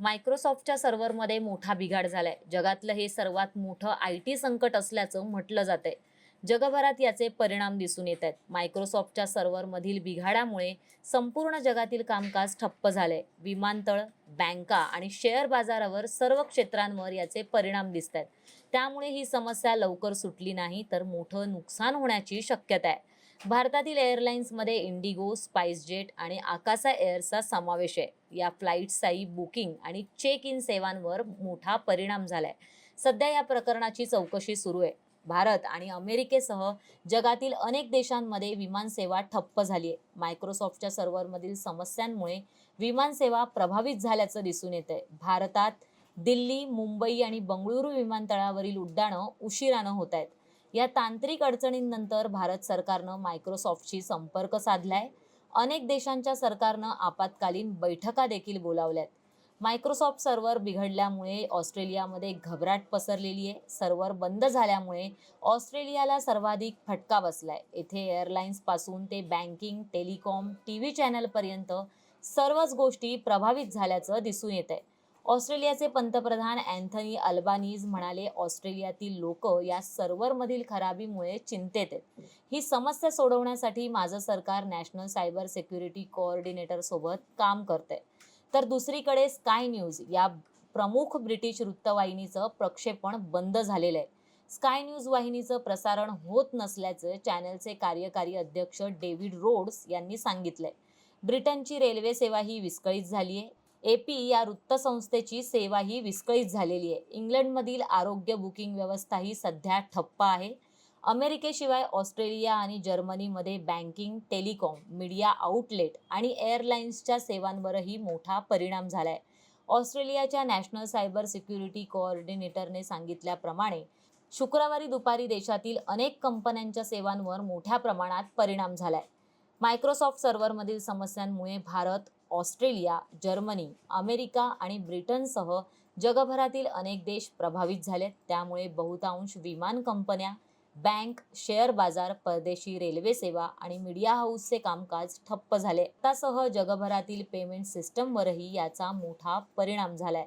मायक्रोसॉफ्टच्या सर्व्हरमध्ये मोठा बिघाड झालाय. जगातलं हे सर्वात मोठं आय टी संकट असल्याचं म्हटलं जातंय. जगभरात याचे परिणाम दिसून येत आहेत. मायक्रोसॉफ्टच्या सर्व्हरमधील बिघाडामुळे संपूर्ण जगातील कामकाज ठप्प झाले विमानतळ बँका आणि शेअर बाजारावर सर्व क्षेत्रांवर याचे परिणाम दिसत आहेत त्यामुळे ही समस्या लवकर सुटली नाही तर मोठं नुकसान होण्याची शक्यता आहे. भारतातील एअरलाईन्समध्ये इंडिगो स्पाइसजेट आणि आकासा एअरचा समावेश आहे. या फ्लाईट्सचाही बुकिंग आणि चेक इन सेवांवर मोठा परिणाम झालाय. सध्या या प्रकरणाची चौकशी सुरू आहे. भारत आणि अमेरिकेसह जगातील अनेक देशांमध्ये विमानसेवा ठप्प झाली आहे मायक्रोसॉफ्टच्या सर्व्हरमधील समस्यांमुळे विमानसेवा प्रभावित झाल्याचं दिसून येत आहे भारतात दिल्ली मुंबई आणि बंगळुरू विमानतळावरील उड्डाणं उशिरानं होत आहेत या तांत्रिक अडचणींनंतर भारत सरकारनं मायक्रोसॉफ्टशी संपर्क साधलाय. अनेक देशांच्या सरकारनं आपत्कालीन बैठका देखील बोलावल्यात. मायक्रोसॉफ्ट सर्व्हर बिघडल्यामुळे ऑस्ट्रेलियामध्ये घबराट पसरलेली आहे. सर्व्हर बंद झाल्यामुळे ऑस्ट्रेलियाला सर्वाधिक फटका बसलाय. येथे एअरलाईन्सपासून ते बँकिंग टेलिकॉम टी व्ही चॅनलपर्यंत सर्वच गोष्टी प्रभावित झाल्याचं दिसून येत आहे ऑस्ट्रेलियाचे पंतप्रधान अँथनी अल्बानीज म्हणाले ऑस्ट्रेलियातील लोक या सर्व्हरमधील खराबीमुळे चिंतेत आहेत. ही समस्या सोडवण्यासाठी माझं सरकार नॅशनल सायबर सिक्युरिटी कोऑर्डिनेटर सोबत काम करतंय. तर दुसरीकडे स्काय न्यूज या प्रमुख ब्रिटिश वृत्तवाहिनीचं प्रक्षेपण बंद झालेलं आहे. स्काय न्यूज वाहिनीचं प्रसारण होत नसल्याचं चॅनलचे कार्यकारी अध्यक्ष डेव्हिड रोड्स यांनी सांगितलंय. ब्रिटनची रेल्वे सेवा ही विस्कळीत झाली आहे ए पी या वृत्तसंस्थेची सेवा ही विस्कळीत झालेली आहे. इंग्लंडमधील आरोग्य बुकिंग व्यवस्था ही सध्या ठप्प आहे. अमेरिकेशिवाय ऑस्ट्रेलिया आणि जर्मनीमध्ये बँकिंग टेलिकॉम मीडिया आउटलेट आणि एअरलाईन्सच्या सेवांवरही मोठा परिणाम झाला आहे ऑस्ट्रेलियाच्या नॅशनल सायबर सिक्युरिटी कोऑर्डिनेटरने सांगितल्याप्रमाणे शुक्रवारी दुपारी देशातील अनेक कंपन्यांच्या सेवांवर मोठ्या प्रमाणात परिणाम झाला आहे मायक्रोसॉफ्ट सर्व्हरमधील समस्यांमुळे भारत ऑस्ट्रेलिया जर्मनी अमेरिका आणि ब्रिटनसह जगभरातील अनेक देश प्रभावित झालेत. त्यामुळे बहुतांश विमान कंपन्या बँक शेअर बाजार परदेशी रेल्वे सेवा आणि मीडिया हाऊसचे कामकाज ठप्प झाले. त्यासह जगभरातील पेमेंट सिस्टमवरही याचा मोठा परिणाम झालाय.